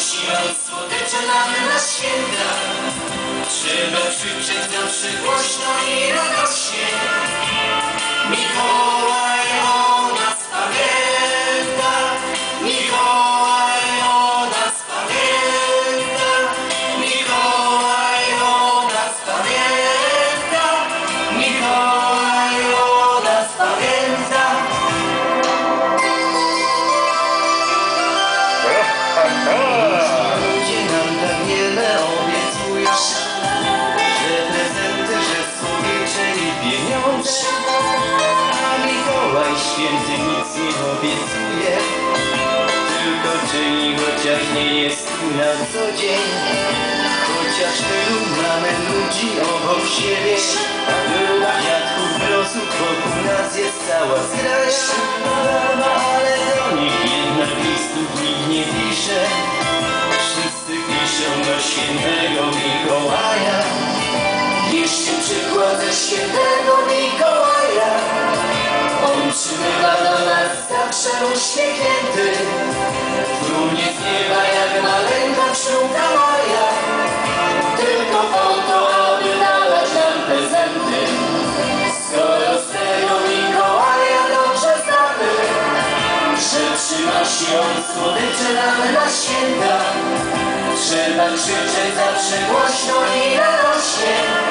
Przyniosła słodycze nam na święta. Trzeba krzyczeć zawsze głośno i radośnie Święty nic nie obiecuje Tylko czyni, chociaż nie jest na co dzień. Chociaż tylu mamy ludzi obok siebie. Tylu dziadków, brosów, wokół nas jest cała zgraja Ale do nich jednak listów nikt nie pisze. Wszyscy piszą do świętego Mikołaja. Jeszcze przykład ze świętego nas zawsze uśmiechnięty. Trumnie śpiewa jak maleńka pszczółka Maja. Tylko po to, aby dawać nam prezenty. Skoro z tego Mikołaja dobrze znamy. Że przynosi on słodycze nam na święta. Trzeba krzyczeć zawsze głośno i radośnie